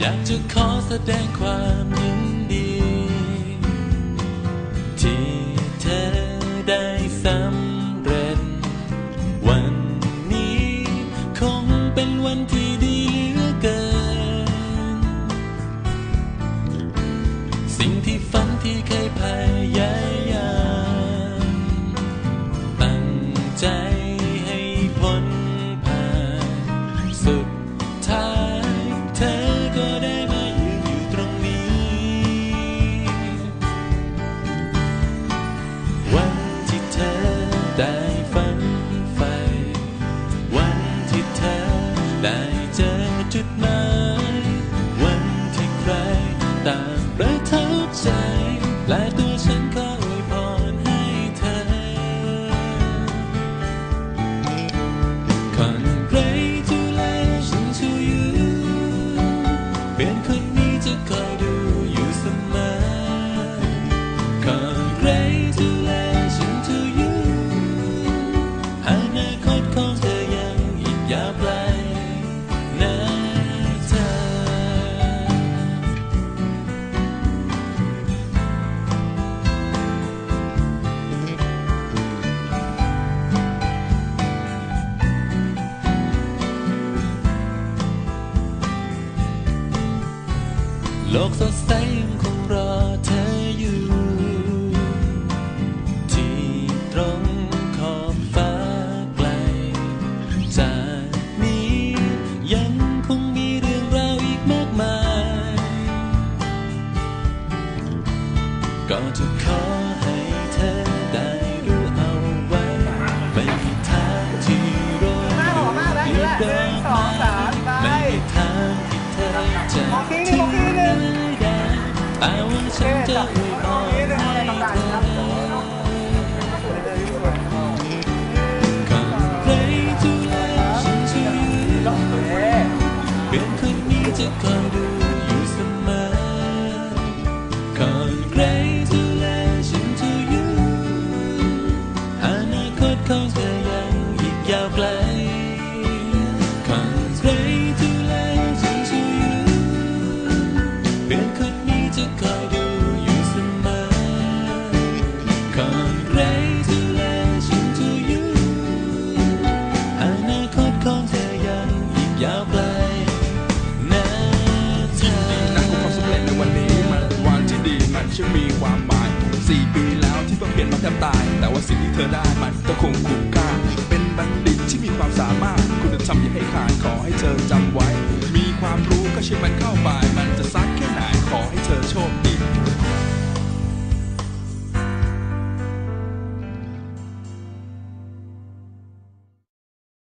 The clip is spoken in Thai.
อยากจะขอแสดงความยินดี ที่เธอได้สำเร็จ วันนี้คงเป็นวันที่ดีเหลือเกิน สิ่งที่ฝันที่เคยพยายามตั้งใจให้พ้น ไโลกสดใสยังคงรอเธออยู่ ที่ตรงขอบฟ้าไกล จากนี้ยังคงมีเรื่องราวอีกมากมาย ก็จะขอ แต่ว่าฉันจะอวยพรให้เธอ Congratulations to you เปลี่ยนคนนี้จะคอยดูอยู่ แต่ว่าสิ่งที่เธอได้มันก็คงคุ้มค่า เป็นบัณฑิตที่มีความสามารถ คุณธรรมอย่าให้ขาดขอให้เธอจำไว้ มีความรู้ก็ใช้มันเข้าไป มันจะซักแค่ไหนขอให้เธอโชคดี